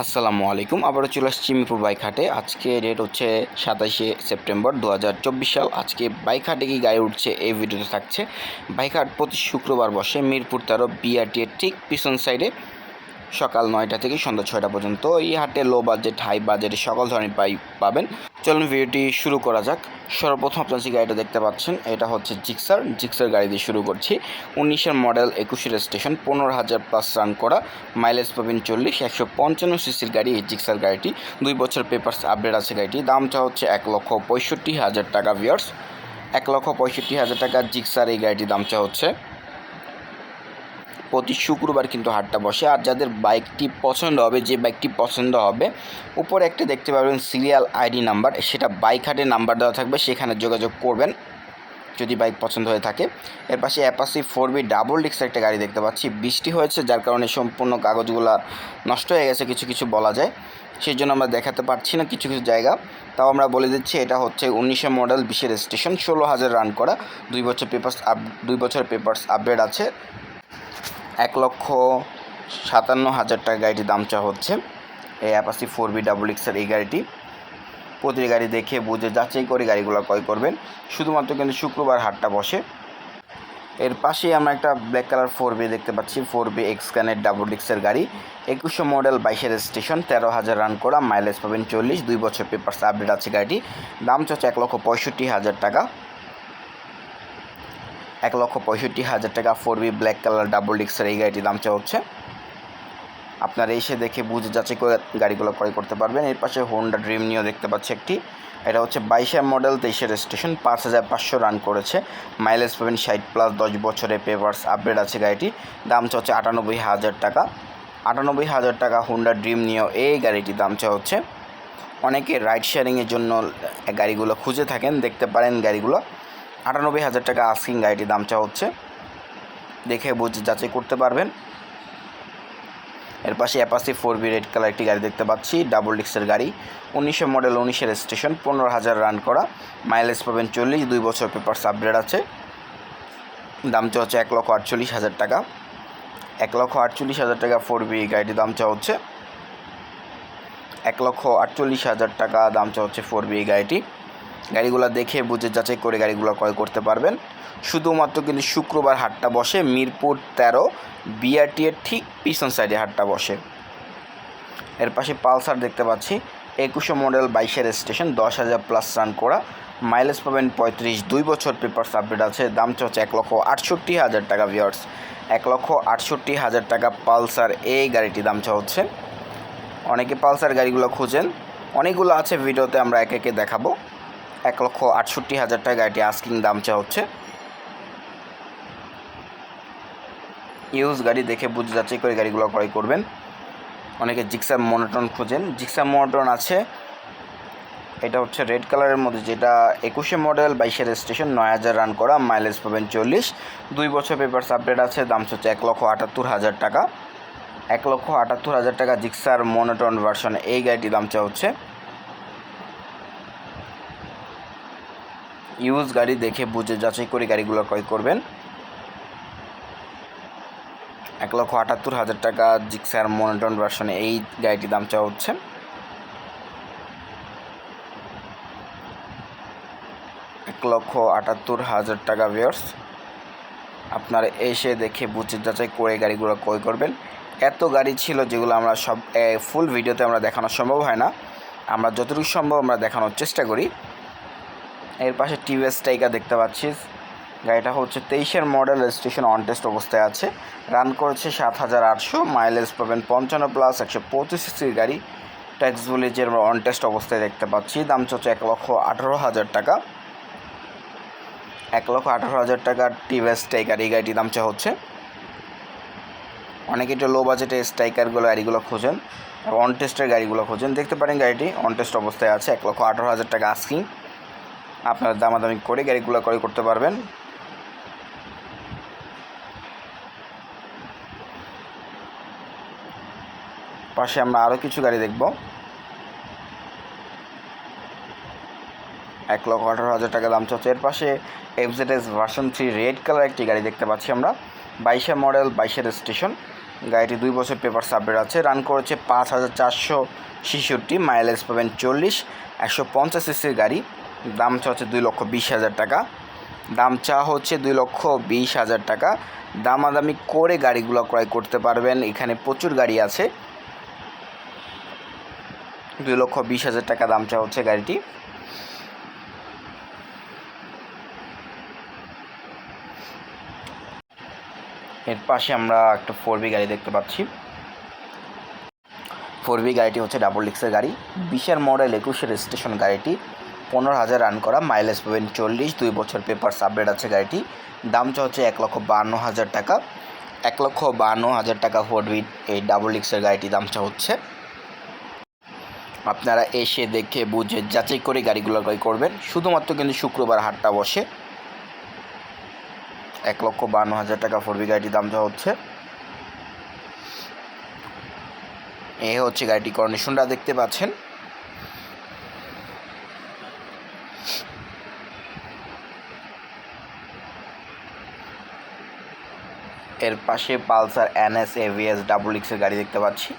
আসসালামু আলাইকুম, আবারও চলে আসছি মিরপুর বাইক হাটে আজকে ডেট হচ্ছে সাতাশে সেপ্টেম্বর দু হাজার চব্বিশ সাল। আজকে বাইক হাটে কি গায়ে উঠছে এই ভিডিওতে থাকছে। বাইক হাট প্রতি শুক্রবার বসে মিরপুর তারও বিআরটিএর ঠিক পিছন সাইডে সকাল নয়টা থেকে সন্ধ্যা ছয়টা পর্যন্ত এই হাটে লো বাজেট হাই বাজেটে সকল ধরনের বাইক পাবেন। চলুন ভিডিওটি শুরু করা যাক। সর্বপ্রথম আপনার যে গাড়িটা দেখতে পাচ্ছেন, এটা হচ্ছে জিক্সার জিক্সার গাড়ি দিয়ে শুরু করছি। উনিশের মডেল একুশের স্টেশন পনেরো হাজার প্লাস রান করা। মাইলেজ পাবেন চল্লিশ, একশো পঞ্চান্ন সিসির গাড়ি এই জিক্সার গাড়িটি। দুই বছর পেপারস আপডেট আছে গাড়িটি। দামটা হচ্ছে এক লক্ষ পঁয়ষট্টি হাজার টাকা ভিয়ার্স এক লক্ষ পঁয়ষট্টি হাজার টাকা জিক্সার এই গাড়িটির দামটা হচ্ছে। প্রতি শুক্রবার কিন্তু হাটটা বসে। আর যাদের বাইকটি পছন্দ হবে, যে বাইকটি পছন্দ হবে, উপরে একটা দেখতে পাবেন সিরিয়াল আইডি নাম্বার। সেটা বাইক হাটের নাম্বার দেওয়া থাকবে, সেখানে যোগাযোগ করবেন যদি বাইক পছন্দ হয়ে থাকে। এর পাশে অ্যাপাসি ফোর বি ডাবল ডিক্সের একটা গাড়ি দেখতে পাচ্ছি। বৃষ্টি হয়েছে, যার কারণে সম্পূর্ণ কাগজগুলো নষ্ট হয়ে গেছে, কিছু কিছু বলা যায়। সেই জন্য আমরা দেখাতে পারছি না কিছু কিছু জায়গা। তাও আমরা বলে দিচ্ছি, এটা হচ্ছে উনিশে মডেল বিশের স্টেশন, ষোলো হাজার রান করা। দুই বছর পেপার্স আপ, দুই বছর পেপার্স আপডেট আছে। এক লক্ষ সাতান্ন হাজার টাকা গাড়িটির দাম চা হচ্ছে। এই অ্যাপাসি ফোর বি ডাবল এক্সের এই গাড়িটি। প্রতি গাড়ি দেখে বুঝে যাচাই করে গাড়িগুলো ক্রয় করবেন। শুধুমাত্র কিন্তু শুক্রবার হাটটা বসে। এর পাশেই আমরা একটা ব্ল্যাক কালার ফোর বি দেখতে পাচ্ছি। ফোর বি এক্সকানের ডাবল ডিক্সের গাড়ি। একুশশো মডেল বাইশের স্টেশন তেরো হাজার রান করা মাইলেজ পাবেন চল্লিশ, দুই বছর পেপার্স আপডেট আছে গাড়িটি। দাম চাচ্ছে এক লক্ষ পঁয়ষট্টি হাজার টাকা। এক লক্ষ পঁয়ষট্টি হাজার টাকা four V black colour double ডিক্সের এই গাড়িটির দাম চা হচ্ছে আপনারা এসে দেখে বুঝে যাচাই করে গাড়িগুলো ক্রয় করতে পারবেন। এর পাশে হোন্ডা ড্রিম নিয়েও দেখতে পাচ্ছি একটি। এটা হচ্ছে বাইশের মডেল তেইশের স্টেশন পাঁচ হাজার পাঁচশো রান করেছে। মাইলেজ পাবেন ষাট প্লাস দশ বছরের পেপার্স আপডেট আছে গাড়িটি। দাম চা হচ্ছে আটানব্বই হাজার টাকা। আটানব্বই হাজার টাকা হোন্ডা ড্রিম নিয়েও এই গাড়িটির দাম চা হচ্ছে অনেকে রাইড শেয়ারিংয়ের জন্য গাড়িগুলো খুঁজে থাকেন, দেখতে পারেন গাড়িগুলো। আটানব্বই হাজার টাকা আস্কিং গাড়িটির দাম চা হচ্ছে। দেখে বুঝে, যাচাই করতে পারবেন। এর পাশে Apache four V red colour একটি গাড়ি দেখতে পাচ্ছি ডাবল ডিক্সের গাড়ি। উনিশশো মডেল উনিশের স্টেশন পনেরো হাজার রান করা। মাইলেজ পাবেন চল্লিশ, দুই বছর পেপারস আপডেট আছে। দাম চা হচ্ছে এক লক্ষ আটচল্লিশ হাজার টাকা। এক লক্ষ আটচল্লিশ হাজার টাকা ফোর বি গাড়িটির দাম চা হচ্ছে। এক লক্ষ আটচল্লিশ হাজার টাকা দাম চা হচ্ছে ফোর বি গাড়িটি। গাড়িগুলো দেখে বুঝে যাচাই করে গাড়িগুলো ক্রয় করতে পারবেন। শুধুমাত্র কিন্তু শুক্রবার হাটটা বসে। মিরপুর তেরো বিআরটি এর ঠিক পিছন সাইডে হাটটা বসে। এর পাশে পালসার দেখতে পাচ্ছি। একুশো মডেল বাইশের স্টেশন দশ হাজার প্লাস রান করা। মাইলেজ পাবেন পঁয়ত্রিশ, দুই বছর পেপার আপডেট আছে। দাম হচ্ছে এক লক্ষ আটষট্টি হাজার টাকা ভিওর্স এক লক্ষ আটষট্টি হাজার টাকা পালসার এই গাড়িটি দাম চা হচ্ছে অনেকে পালসার গাড়িগুলো খুঁজেন। অনেকগুলো আছে, ভিডিওতে আমরা একে একে দেখাবো। এক লক্ষ আটষট্টি হাজার টাকা। গাড়িটি আস্কিং দাম চা হচ্ছে। ইউজ গাড়ি দেখে বুঝে যাচাই করে গাড়িগুলো ক্রয় করবেন। অনেকে জিক্সার মনোটন খোঁজেন। জিক্সার মনোটন আছে। এটা হচ্ছে রেড কালারের মধ্যে, যেটা একুশে মডেল বাইশের স্টেশন নয় হাজার রান করা মাইলেজ পাবেন চল্লিশ। দুই বছর পেপার আপডেট আছে, দাম হচ্ছে এক লক্ষ আটাত্তর হাজার টাকা। এক লক্ষ আটাত্তর হাজার টাকা জিক্সার মনোটন ভার্সন এই গাড়িটির দাম চা হচ্ছে। ইউজ গাড়ি দেখে বুঝে যাচাই করে গাড়িগুলো ক্রয় করবেন। এক লক্ষ আটাত্তর হাজার টাকা জিক্সার মনোটন ভার্সনে এই গাড়িটির দাম চাওয়া হচ্ছে। এক লক্ষ আটাত্তর হাজার টাকা ভিয়ার্স আপনারা এসে দেখে বুঝে যাচাই করে গাড়িগুলো ক্রয় করবেন। এত গাড়ি ছিল যেগুলো আমরা সব ফুল ভিডিওতে আমরা দেখানো সম্ভব হয় না। আমরা যতটুকু সম্ভব আমরা দেখানোর চেষ্টা করি। এর পাশে টিভিএস টাইগার দেখতে পাচ্ছি গাড়িটা হচ্ছে তেইশের মডেল স্টেশন অন টেস্ট অবস্থায় আছে। রান করেছে সাত হাজার আটশো মাইলেজ পাবেন পঞ্চান্ন প্লাস একশো পঁচিশ সিসির গাড়ি। ট্যাক্স ভিলেজের অন টেস্ট অবস্থায় দেখতে পাচ্ছি। দাম চলছে এক লক্ষ আঠারো হাজার টাকা। এক লক্ষ আঠারো হাজার টাকা টিভিএস টাইগার এই গাড়িটির দাম চা হচ্ছে। অনেকে একটু লো বাজেটে স্ট্রাইকারগুলো গাড়িগুলো খোঁজেন। অন টেস্টের গাড়িগুলো খোঁজেন। দেখতে পারেন গাড়িটি অন টেস্ট অবস্থায় আছে, এক লক্ষ আঠারো হাজার টাকা আস্কিং আপনারা দামাদামি করে গাড়িগুলো ক্রয় করতে পারবেন। পাশে আমরা আরও কিছু গাড়ি দেখব। এক লক্ষ আঠারো হাজার টাকা দাম চলছে। এর পাশে FZS version three red colour একটি গাড়ি দেখতে পাচ্ছি আমরা। বাইশে মডেল বাইশের স্টেশন গাড়িটি দুই বছর পেপার সাবমিট আছে। রান করেছে পাঁচ হাজার চারশো ছেষট্টি মাইলেজ পাবেন চল্লিশ। একশো পঞ্চাশ সিসির গাড়ি। দাম চা হচ্ছে দুই লক্ষ বিশ হাজার টাকা। দাম চা হচ্ছে দুই লক্ষ বিশ হাজার টাকা। দামাদামি করে গাড়িগুলো ক্রয় করতে পারবেন। এখানে প্রচুর গাড়ি আছে। দুই লক্ষ বিশ হাজার টাকা দাম চা হচ্ছে গাড়িটি। এর পাশে আমরা একটা ফোর বি গাড়ি দেখতে পাচ্ছি। ফোর বি গাড়িটি হচ্ছে ডাবল ডিক্সের গাড়ি। বিশের মডেল একুশের স্টেশন গাড়িটি। পনেরো হাজার রান করা মাইলেজ পাবেন চল্লিশ, দুই বছর পেপার আপডেট আছে গাড়িটি। দামটা হচ্ছে এক লক্ষ বান্ন হাজার টাকা। এক লক্ষ বান্ন হাজার টাকা ফোর বি এই ডাবল ডিক্সের গাড়িটি দামটা হচ্ছে। আপনারা এসে দেখে, বুঝে, যাচাই করে গাড়িগুলো করবেন। শুধুমাত্র কিন্তু শুক্রবার হাটটা বসে। এক লক্ষ বান্ন হাজার টাকা ফোর বি গাড়িটির দামটা হচ্ছে। এ হচ্ছে গাড়িটি কন্ডিশনটা দেখতে পাচ্ছেন। এর পাশে পালসার এনএস এভিএস ডাবল এক্সের গাড়ি দেখতে পাচ্ছি।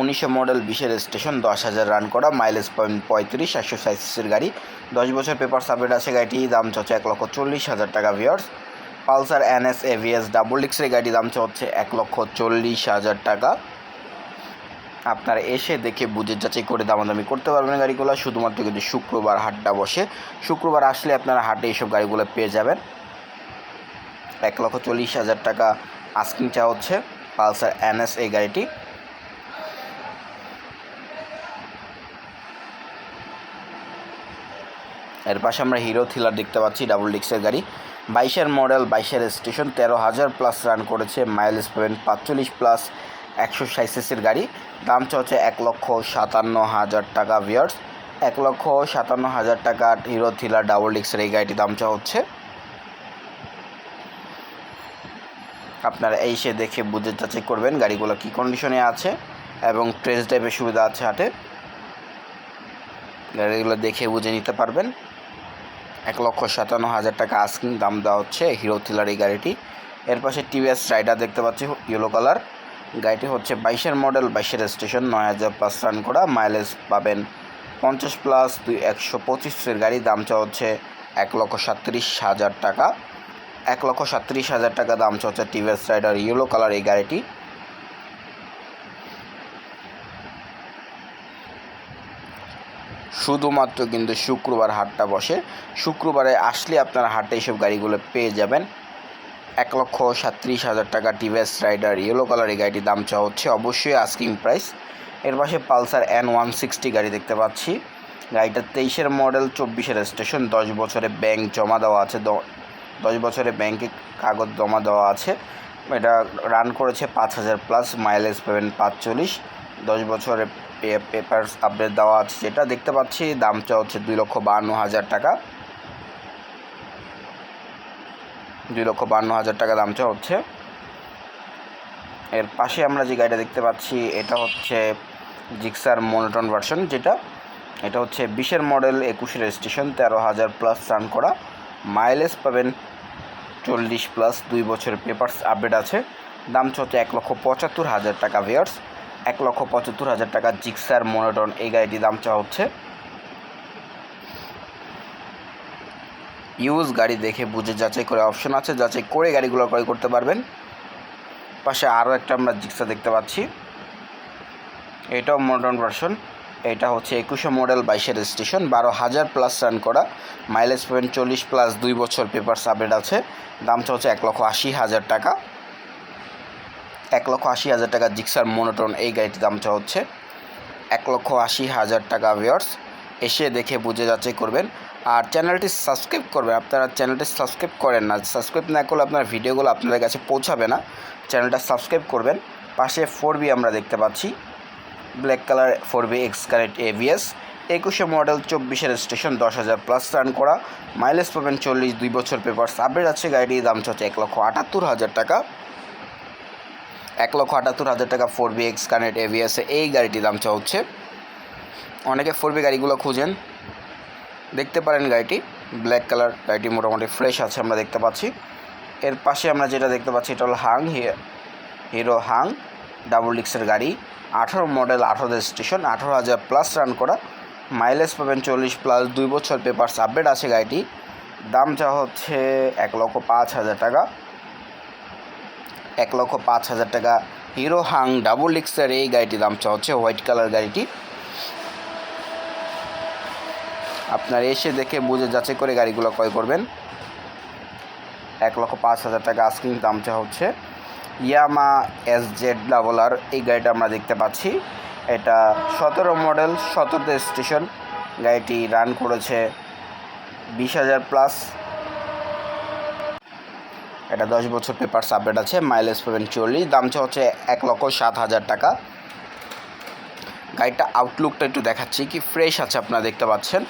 উনিশশো মডেল বিশের স্টেশন, দশ হাজার রান করা মাইলেজ পয়েন্ট পঁয়ত্রিশ, একশো সাইসিসের গাড়ি। দশ বছর পেপার সাবমিট আছে গাড়িটি, দাম চলছে এক লক্ষ চল্লিশ হাজার টাকা ভিওর্স পালসার এনএস এভিএস ডাবল ডিক্সের গাড়ি দাম হচ্ছে এক লক্ষ চল্লিশ হাজার টাকা। আপনারা এসে দেখে বুঝে যাচাই করে দামাদামি করতে পারবেন গাড়িগুলো। শুধুমাত্র কিন্তু শুক্রবার হাটটা বসে। শুক্রবার আসলে আপনারা হাটে এইসব গাড়িগুলো পেয়ে যাবেন। এক লক্ষ চল্লিশ হাজার টাকা আস্কিং চা হচ্ছে পালসার এনএস এই গাড়িটি। এর পাশে আমরা হিরো থ্রিলার দেখতে পাচ্ছি, ডাবল ডিক্সের গাড়ি। বাইশের মডেল, বাইশের স্টেশন, তেরো হাজার প্লাস রান করেছে, মাইলেজ পাবেন পাঁচচল্লিশ প্লাস একশো সাইসিসির গাড়ি। দাম হচ্ছে এক লক্ষ সাতান্ন হাজার টাকা ভিয়ার্স এক লক্ষ সাতান্ন হাজার টাকা হিরো থ্রিলার, ডাবল ডিক্সের এই গাড়িটি দাম চা হচ্ছে আপনারা এসে দেখে বুঝে যাচাই করবেন গাড়িগুলো কী কন্ডিশনে আছে এবং ট্রেস ড্রাইভের সুবিধা আছে হাটে। গাড়িগুলো দেখে বুঝে নিতে পারবেন। এক লক্ষ সাতান্ন হাজার টাকা আস্কিং দাম দেওয়া হচ্ছে হিরো থ্রিলার এই গাড়িটি। এর পাশে টিভিএস রাইডার দেখতে পাচ্ছি ইয়েলো কালার গাড়িটি হচ্ছে বাইশের মডেল বাইশের স্টেশন নয় হাজার প্লাস রান করা। মাইলেজ পাবেন পঞ্চাশ প্লাস দুই একশো পঁচিশের গাড়ি। দাম দামটা হচ্ছে এক লক্ষ সাতত্রিশ হাজার টাকা। এক লক্ষ সাতত্রিশ হাজার টাকা দাম হচ্ছে টিভিএস রাইডার ইয়েলো কালার এই গাড়িটি। শুধুমাত্র কিন্তু শুক্রবার হাটটা বসে। শুক্রবারে আসলে আপনারা হাটে এইসব গাড়িগুলো পেয়ে যাবেন। এক লক্ষ সাতত্রিশ হাজার টাকা টিভিএস রাইডার ইয়েলো কালার এই গাড়িটির দাম চাওয়া হচ্ছে অবশ্যই আস্কিং প্রাইস এর পাশে পালসার এন ওয়ান সিক্সটি গাড়ি দেখতে পাচ্ছি। গাড়িটা তেইশের মডেল চব্বিশের স্টেশন দশ বছরে ব্যাংক জমা দেওয়া আছে। দশ বছরে ব্যাংকে কাগজ জমা দেওয়া আছে। এটা রান করেছে পাঁচ হাজার প্লাস মাইলেজ পাবেন পাঁচচল্লিশ। দশ বছরে পেপারস আপডেট দেওয়া আছে যেটা। দেখতে পাচ্ছি দামটা হচ্ছে দুই লক্ষ বাহান্ন হাজার টাকা। দুই লক্ষ বান্ন হাজার টাকা দামটা হচ্ছে। এর পাশে আমরা যে গাড়িটা দেখতে পাচ্ছি, এটা হচ্ছে জিক্সার মোনোটন ভার্সন যেটা। এটা হচ্ছে বিশের মডেল একুশের স্টেশন তেরো হাজার প্লাস রান করা। মাইলেজ পাবেন চল্লিশ প্লাস দুই বছরের পেপারস আপডেট আছে। দাম হচ্ছে এক লক্ষ পঁচাত্তর হাজার টাকা ভিয়ার্স এক লক্ষ পঁচাত্তর হাজার টাকা জিক্সার, মোনোটন এই গাড়িটির দাম চাওয়া হচ্ছে। ইউজ গাড়ি দেখে বুঝে যাচাই করে অপশন আছে। যাচাই করে গাড়িগুলো ক্রয় করতে পারবেন। পাশে আরও একটা আমরা জিক্সা দেখতে পাচ্ছি। এটাও মডার্ন ভার্সন এটা হচ্ছে একুশে মডেল বাইশের স্টেশন বারো হাজার প্লাস রান করা। মাইলেজ পয়েন্ট চল্লিশ প্লাস দুই বছর পেপার আপডেট আছে। দামটা হচ্ছে এক লক্ষ আশি হাজার টাকা। এক লক্ষ আশি হাজার টাকা জিক্সার মোনোটন এই গাড়িটির দামটা হচ্ছে এক লক্ষ আশি হাজার টাকা ভিওর্স এসে দেখে বুঝে যাচাই করবেন। আর চ্যানেলটি সাবস্ক্রাইব করবেন। আপনারা চ্যানেলটি সাবস্ক্রাইব করেন না সাবস্ক্রাইব না করলে আপনার ভিডিওগুলো আপনাদের কাছে পৌঁছাবে না। চ্যানেলটা সাবস্ক্রাইব করবেন। পাশে ফোর বি আমরা দেখতে পাচ্ছি। Black colour four V X connect ABS একুশে মডেল চব্বিশের স্টেশন দশ হাজার প্লাস রান করা। মাইলেজ পাবেন চল্লিশ, দুই বছর পেপার আপডেট আছে গাড়িটির দাম হচ্ছে এক লক্ষ আটাত্তর হাজার টাকা। এক লক্ষ আটাত্তর হাজার টাকা ফোর বি এক্স কানেক্ট এভিএসে এই গাড়িটির দাম চা হচ্ছে অনেকে ফোর বি গাড়িগুলো খুঁজেন। দেখতে পারেন গাড়িটি ব্ল্যাক কালার গাড়িটি মোটামুটি ফ্রেশ আছে, আমরা দেখতে পাচ্ছি। এর পাশে আমরা যেটা দেখতে পাচ্ছি, এটা হলো হাং হিরো হাং ডাবল ডিক্সের গাড়ি। আঠারো মডেল, আঠারো স্টেশন আঠারো হাজার প্লাস রান করা। মাইলেজ পাবেন চল্লিশ প্লাস দুই বছর পেপার আপডেট আছে গাড়িটি। দাম চা হচ্ছে এক লক্ষ পাঁচ হাজার টাকা। এক লক্ষ পাঁচ হাজার টাকা। হিরো হাং ডাবল ডিক্সের এই গাড়িটির দাম চা হচ্ছে হোয়াইট কালার গাড়িটি। আপনার এসে দেখে বুঝে যাচাই করে গাড়িগুলো ক্রয় করবেন। এক লক্ষ পাঁচ হাজার টাকা আস্কিং দামটা হচ্ছে। Yamaha S Z double R এই গাড়িটা আমরা দেখতে পাচ্ছি। এটা সতেরো মডেল সতেরো স্টেশন গাড়িটি রান করেছে বিশ হাজার প্লাস এটা দশ বছর পেপার আপডেট আছে মাইলেজ পাবেন চল্লিশ দামটা হচ্ছে এক লক্ষ সাত হাজার টাকা। গাড়িটা আউটলুকটা একটু দেখাচ্ছি, কি ফ্রেশ আছে আপনারা দেখতে পাচ্ছেন।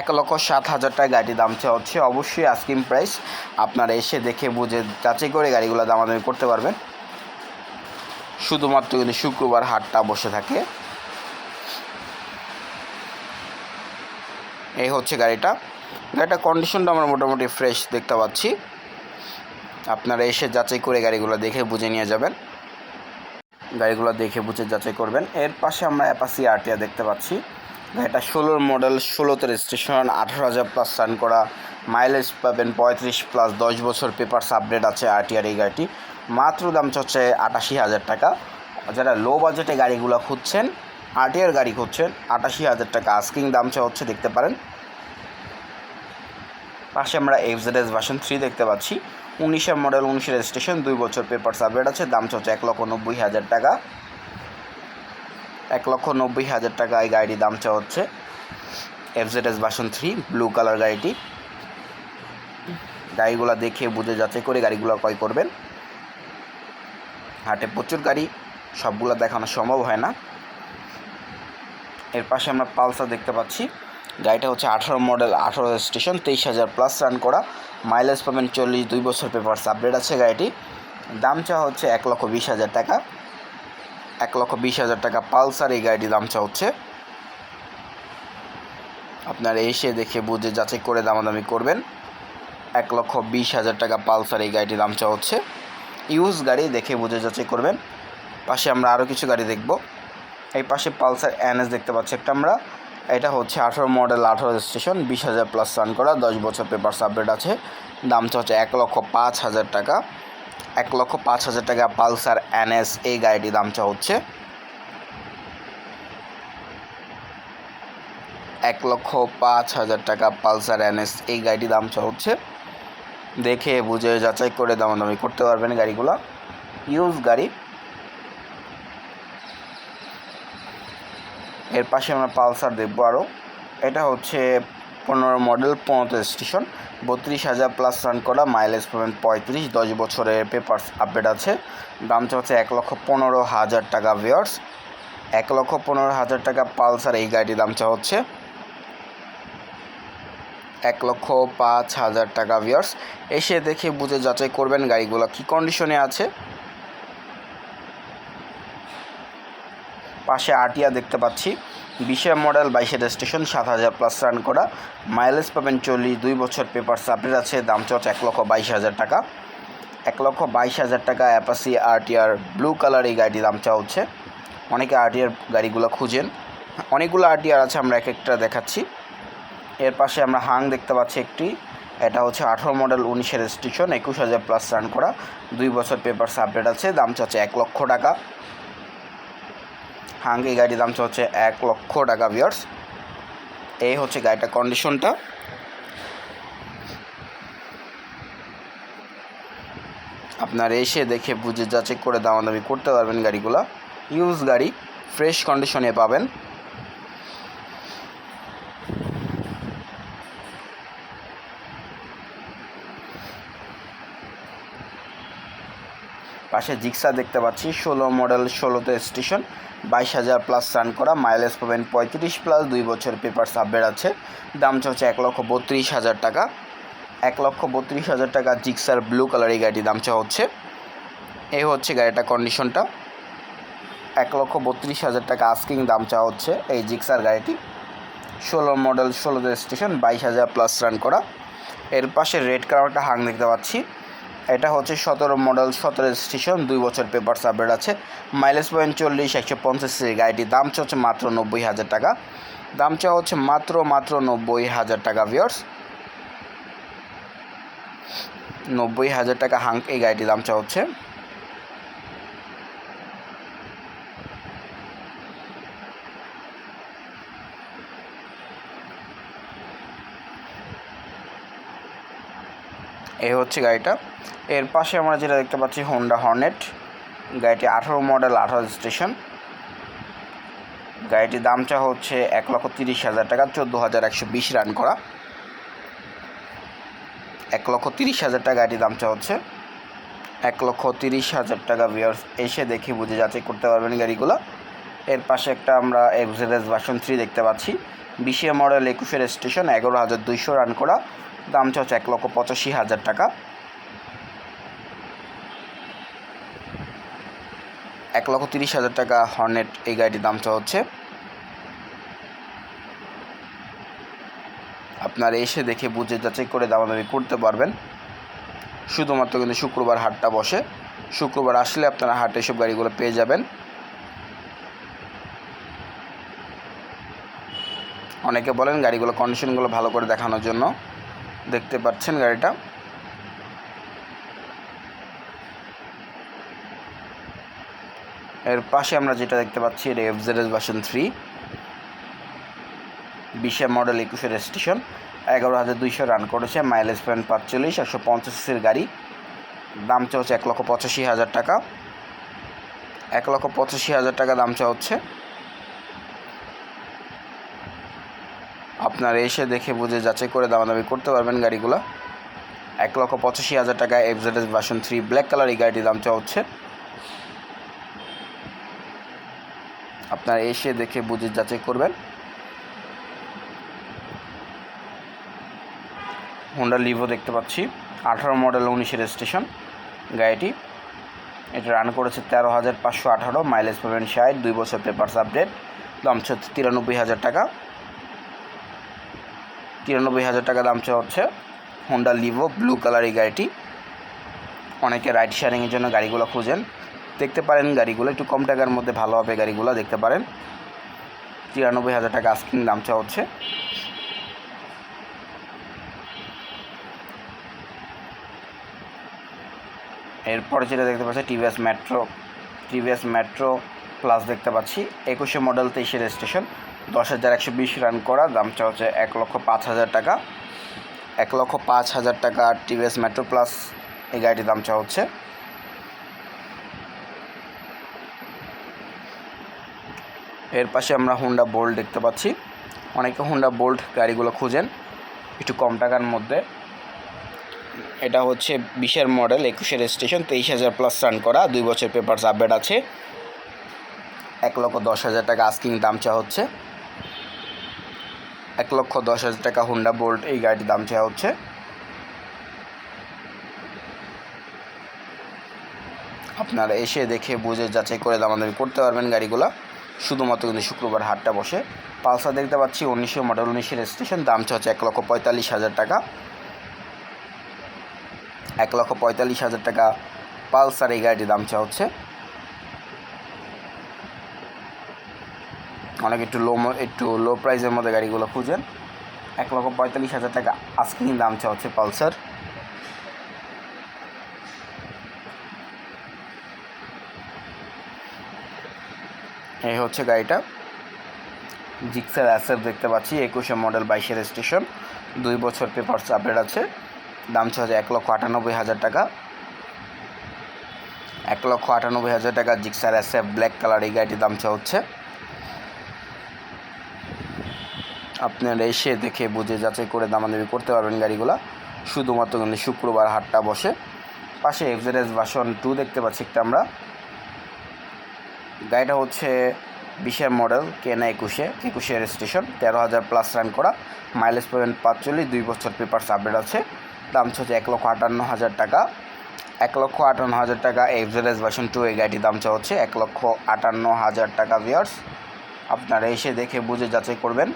এক লক্ষ সাত হাজার টাকা গাড়ির দাম হচ্ছে অবশ্যই আস্কিং প্রাইস আপনারা এসে দেখে বুঝে যাচাই করে গাড়িগুলো দামাদামি করতে পারবেন। শুধুমাত্র কিন্তু শুক্রবার হাটটা বসে থাকে। এই হচ্ছে গাড়িটা। গাড়িটা কন্ডিশনটা আমরা মোটামুটি ফ্রেশ দেখতে পাচ্ছি। আপনারা এসে যাচাই করে গাড়িগুলো দেখে বুঝে নিয়ে যাবেন। গাড়িগুলো দেখে বুঝে যাচাই করবেন। এর পাশে আমরা অ্যাপাসি আরটিয়া দেখতে পাচ্ছি। গাড়িটা ষোলোর মডেল ষোলোতে রেজিস্ট্রেশন আঠারো হাজার প্লাস রান করা। মাইলেজ পাবেন পঁয়ত্রিশ প্লাস দশ বছর পেপারস আপডেট আছে আরটিআর এই গাড়িটি। মাত্র দাম হচ্ছে আটাশি হাজার টাকা। যারা লো বাজেটে গাড়িগুলো খুঁজছেন আরটিআর গাড়ি খুঁজছেন, আটাশি হাজার টাকা আস্কিং দাম হচ্ছে দেখতে পারেন। পাশে আমরা এফজেডএস ভার্সন থ্রি দেখতে পাচ্ছি। উনিশের মডেল উনিশের রেজিস্ট্রেশন দুই বছর পেপার আপডেট আছে, দাম হচ্ছে এক লক্ষ নব্বই হাজার টাকা। এক লক্ষ নব্বই হাজার টাকা এই গাড়ির দাম চা হচ্ছে। FZS version three blue colour গাড়িটি। গাড়িগুলো দেখে বুঝে যাচাই করে গাড়িগুলো ক্রয় করবেন। হাটে প্রচুর গাড়ি, সবগুলো দেখানো সম্ভব হয় না। এর পাশে আমরা পালসার দেখতে পাচ্ছি। গাড়িটা হচ্ছে আঠারো মডেল, আঠারো স্টেশন, তেইশ হাজার প্লাস রান করা। মাইলেজ পাবেন চল্লিশ, দুই বছর পেপার আপডেট আছে গাড়িটি। দাম চা হচ্ছে এক লক্ষ বিশ হাজার টাকা। এক লক্ষ বিশ হাজার টাকা পালসার এই গাড়িটির দাম চা হচ্ছে। আপনারা এসে দেখে বুঝে যাচাই করে দামাদামি করবেন। এক লক্ষ বিশ হাজার টাকা পালসার এই গাড়িটির দাম চা হচ্ছে। ইউজ গাড়ি দেখে বুঝে যাচাই করবেন। পাশে আমরা আরও কিছু গাড়ি দেখব। এই পাশে পালসার এনএস দেখতে পাচ্ছি একটা আমরা। এটা হচ্ছে আঠারো মডেল, আঠারো স্টেশন বিশ হাজার প্লাস রান করা, দশ বছর পেপার আপডেট আছে। দামটা হচ্ছে এক লক্ষ পাঁচ হাজার টাকা। এক লক্ষ পাঁচ হাজার টাকা পালসার এনএস এই গাড়িটির দামটা হচ্ছে। এক লক্ষ পাঁচ হাজার টাকা পালসার এনএস এই গাড়িটির দামটা হচ্ছে। দেখে, বুঝে, যাচাই করে দামাদামি করতে পারবেন গাড়িগুলো। ইউজ গাড়ি। এর পাশে আমরা পালসার দেখব আরও এটা হচ্ছে পনেরো মডেল, পনেরো স্টেশন বত্রিশ হাজার প্লাস রান করা, মাইলেজ পাবেন পঁয়ত্রিশ, দশ বছরের পেপার আপডেট আছে। দামটা হচ্ছে এক লক্ষ পনেরো হাজার টাকা ভিওর্স এক লক্ষ পনেরো হাজার টাকা পালসার, এই গাড়ির দামটা হচ্ছে এক লক্ষ পাঁচ হাজার টাকা ভিওর্স এসে দেখে বুঝে যাচাই করবেন গাড়িগুলো কী কন্ডিশনে আছে। পাশে আটিয়া দেখতে পাচ্ছি। বিশে মডেল বাইশের স্টেশন সাত হাজার প্লাস রান করা। মাইলেজ পাবেন চল্লিশ, দুই বছর পেপার সাপড়ের আছে, দাম চলছে এক লক্ষ বাইশ হাজার টাকা। এক লক্ষ বাইশ হাজার টাকা অ্যাপাসি আরটিআর ব্লু কালার এই গাড়ির দাম চা হচ্ছে অনেকে আরটিআর গাড়িগুলো খুঁজেন। অনেকগুলো আরটিআর আছে, আমরা এক একটা দেখাচ্ছি। এর পাশে আমরা হাং দেখতে পাচ্ছি একটি। এটা হচ্ছে আঠারো মডেল উনিশের স্টেশন একুশ হাজার প্লাস রান করা। দুই বছর পেপার আপডেট আছে, দাম চাচ্ছে এক লক্ষ টাকা। হাং এই গাড়ির দাম হচ্ছে এক লক্ষ টাকা বিয়ার্স এই হচ্ছে গাড়িটার কন্ডিশনটা আপনার এসে দেখে বুঝে যাচাই করে দামাদামি করতে পারবেন গাড়িগুলো। ইউজ গাড়ি ফ্রেশ কন্ডিশনে পাবেন। পাশে জিক্সা দেখতে পাচ্ছি, ষোলো মডেল, ষোলোতে স্টেশন, বাইশ হাজার প্লাস রান করা মাইলেজ পাবেন পঁয়ত্রিশ প্লাস দুই বছর পেপার সাববের আছে। দাম হচ্ছে এক লক্ষ বত্রিশ হাজার টাকা। এক লক্ষ বত্রিশ হাজার টাকা জিক্সার ব্লু কালার এই গাড়ির দাম চা হচ্ছে এই হচ্ছে গাড়িটা কন্ডিশনটা এক লক্ষ বত্রিশ হাজার টাকা আস্কিং দাম চা হচ্ছে এই জিক্সার গাড়িটি। ষোলো মডেল ষোলোতে স্টেশন, বাইশ হাজার প্লাস রান করা। এর পাশে রেড কালারটা হাং দেখতে পাচ্ছি। এটা হচ্ছে সতেরো মডেল সতেরো স্টেশন দুই বছর পেপার আপডেট আছে। মাইলেজ পয়েন্ট চল্লিশ, একশো পঞ্চাশ গাড়িটির দাম হচ্ছে মাত্র নব্বই হাজার টাকা। দাম চাওয়া হচ্ছে মাত্র মাত্র নব্বই হাজার টাকা ভিওর্স নব্বই হাজার টাকা হাঙ্ক এই গাড়িটির দাম চাওয়া হচ্ছে। এই হচ্ছে গাড়িটা। এর পাশে আমরা যেটা দেখতে পাচ্ছি হোন্ডা হর্নেট গাড়িটি আঠারো মডেল, আঠারো স্টেশন গাড়িটির দামটা হচ্ছে এক লক্ষ তিরিশ হাজার টাকা, চোদ্দ হাজার একশো বিশ রান করা। এক লক্ষ তিরিশ হাজার টাকা গাড়িটির দামটা হচ্ছে। এক লক্ষ তিরিশ হাজার টাকা ভিওর্স এসে দেখে বুঝে যাচাই করতে পারবেন গাড়িগুলো। এর পাশে একটা আমরা এক্সেরেস ভার্সন থ্রি দেখতে পাচ্ছি। বিশে মডেল, একুশের স্টেশন এগারো হাজার দুইশো রান করা। দামটা হচ্ছে এক লক্ষ পঁচাশি হাজার টাকা। এক লক্ষ তিরিশ হাজার টাকা হর্নেট এই গাড়িটির দামটা হচ্ছে। আপনারা এসে দেখে বুঝে যাচাই করে দামাদামি করতে পারবেন। শুধুমাত্র কিন্তু শুক্রবার হাটটা বসে। শুক্রবার আসলে আপনারা হাটে এসব গাড়িগুলো পেয়ে যাবেন। অনেকে বলেন গাড়িগুলো কন্ডিশনগুলো ভালো করে দেখানোর জন্য। দেখতে পাচ্ছেন গাড়িটা। এর পাশে আমরা যেটা দেখতে পাচ্ছি, এটা এফজেডএস ভার্সন থ্রি বিশে মডেল একুশের স্টেশন এগারো হাজার দুইশো রান করেছে মাইলেজ পয়েন্ট পাঁচচল্লিশ, একশো পঞ্চাশ সিসির গাড়ি। দাম চলছে এক লক্ষ পঁচাশি হাজার টাকা। এক লক্ষ পঁচাশি হাজার টাকা দাম চা হচ্ছে। আপনারা এসে দেখে বুঝে যাচাই করে দামাদামি করতে পারবেন গাড়িগুলো। এক লক্ষ পঁচাশি হাজার টাকা FZS version three black colour এই গাড়িটির দাম চা হচ্ছে আপনারা এসে দেখে বুঝে যাচাই করবেন। হোন্ডা লিভো দেখতে পাচ্ছি। আঠারো মডেল উনিশের স্টেশন গাড়িটি। এটা রান করেছে তেরো হাজার পাঁচশো আঠারো মাইলেজ পাবেন ষাট, দুই বছর পেপারস আপডেট দাম হচ্ছে তিরানব্বই হাজার টাকা। তিরানব্বই হাজার টাকা দাম হচ্ছে হোন্ডা লিভো ব্লু কালার এই গাড়িটি। অনেকে রাইড শেয়ারিংয়ের জন্য গাড়িগুলো খুঁজেন। দেখতে পারেন গাড়িগুলো, একটু কম টাকার মধ্যে ভালো হবে গাড়িগুলো, দেখতে পারেন। তিরানব্বই হাজার টাকা আস্কিং দাম হচ্ছে এরপরে যেটা দেখতে পাচ্ছি TVS metro TVS metro plus দেখতে পাচ্ছি। একুশে মডেল তেইশে স্টেশন দশ হাজার একশো বিশ রান করা দামটা হচ্ছে এক লক্ষ পাঁচ হাজার টাকা। এক লক্ষ পাঁচ হাজার টাকা টিভিএস মেট্রো প্লাস এই গাড়িটির দামটা হচ্ছে এর পাশে আমরা হুন্ডা বোল্ট দেখতে পাচ্ছি। অনেকে হুন্ডা বোল্ট গাড়িগুলো খুঁজেন, একটু কম টাকার মধ্যে। এটা হচ্ছে বিশের মডেল একুশের স্টেশন তেইশ হাজার প্লাস রান করা। দুই বছর পেপার আপডেট আছে। এক লক্ষ দশ হাজার টাকা আস্কিং দাম চা হচ্ছে। এক লক্ষ দশ হাজার টাকা হুন্ডা বোল্ট এই গাড়িটির দাম চাওয়া হচ্ছে। আপনারা এসে দেখে, বুঝে, যাচাই করে দামাদামি করতে পারবেন গাড়িগুলো। শুধুমাত্র কিন্তু শুক্রবার হাটটা বসে। পালসার দেখতে পাচ্ছি, উনিশশো মডেল, উনিশের স্টেশন। দাম হচ্ছে এক লক্ষ পঁয়তাল্লিশ হাজার টাকা। এক লক্ষ পঁয়তাল্লিশ হাজার টাকা পালসার এই গাড়িটির দাম চা হচ্ছে। অনেক একটু লো একটু লো প্রাইসের মধ্যে গাড়িগুলো খুঁজেন। এক লক্ষ পঁয়তাল্লিশ হাজার টাকা আস্কিং দাম চা হচ্ছে পালসার। এই হচ্ছে গাড়িটা। জিক্সার অ্যাসেপ দেখতে পাচ্ছি, একুশে মডেল বাইশের স্টেশন দুই বছর পেপার আপডেট আছে। দাম হচ্ছে এক লক্ষ আটানব্বই হাজার টাকা। এক লক্ষ আটানব্বই হাজার টাকা জিক্সার অ্যাসেপ ব্ল্যাক কালার এই গাড়িটির দাম হচ্ছে। আপনারা এসে দেখে বুঝে যাচাই করে দামাদামি করতে পারবেন গাড়িগুলো। শুধুমাত্র কিন্তু শুক্রবার হাটটা বসে। পাশে এফজেডএস ভার্সন টু দেখতে পাচ্ছি একটা আমরা। গাড়িটা হচ্ছে বিশের মডেল কেনা একুশে। একুশে স্টেশন তেরো হাজার প্লাস রান করা। মাইলেজ পয়েন্ট পাঁচচল্লিশ, দুই বছর পেপার আপডেট আছে। দাম হচ্ছে এক লক্ষ আটান্ন হাজার টাকা। এক লক্ষ আটান্ন হাজার টাকা এফজেডএস ভার্সন টু এই গাড়িটির দাম হচ্ছে এক লক্ষ আটান্ন হাজার টাকা ভিয়ার্স আপনারা এসে দেখে বুঝে যাচাই করবেন।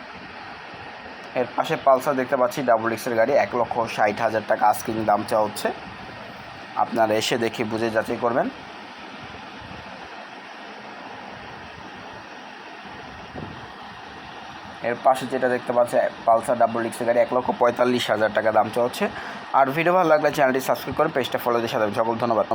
এর পাশে পালসার দেখতে পাচ্ছি ডাবল এক্সের গাড়ি, এক লক্ষ ষাট হাজার টাকা আস্কিং দাম চা হচ্ছে। আপনারা এসে দেখে বুঝে যাচাই করবেন। এর পাশে যেটা দেখতে পাচ্ছে, পালসার ডাবল ডিক্সের গাড়ি, এক লক্ষ পঁয়তাল্লিশ হাজার টাকা দাম চলছে আর ভিডিও ভালো লাগলে চ্যানেলটি সাবস্ক্রাইব করে পেজটা ফলো দিয়ে সাথে সকল ধন্যবাদ।